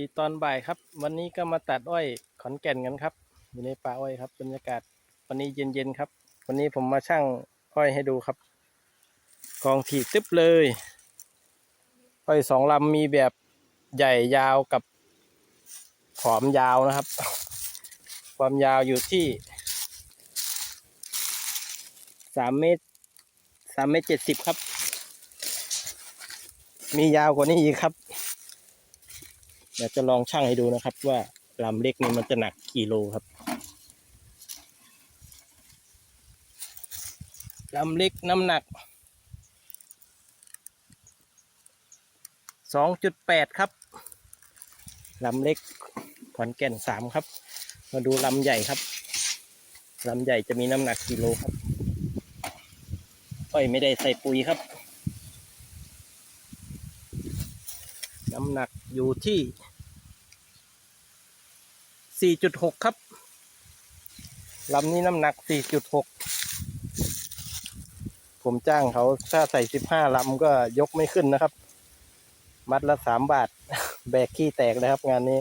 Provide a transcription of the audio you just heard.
ดีตอนบ่ายครับ วันนี้ก็มาตัดอ้อยขอนแก่นกันครับ อยู่ในป่าอ้อยครับบรรยากาศวันนี้เย็นๆครับ วันนี้ผมมาช่างอ้อยให้ดูครับ กองถีบตึ๊บเลยอ้อยสองลำมีแบบใหญ่ยาวกับผอมยาวนะครับ ความยาวอยู่ที่สามเมตรสามเมตรเจ็ดสิบครับ มียาวกว่านี้อีกครับ เดี๋ยวจะลองชั่งให้ดูนะครับ ว่าลำเล็กนี่มันจะหนักกี่โลครับลำเล็กน้ำหนักสองจุดแปดครับลำเล็กขอนแก่นสามครับ มาดูลำใหญ่ครับลำใหญ่จะมีน้ำหนักกี่โลครับอ้อยไม่ได้ใส่ปุ๋ยครับ น้ำหนักอยู่ที่ 4.6 ครับลำนี้น้ำหนัก 4.6 ผมจ้างเขาถ้าใส่ 15ลำก็ยกไม่ขึ้นนะครับ มัดละ 3 บาท แบกขี้แตกเลยครับงานนี้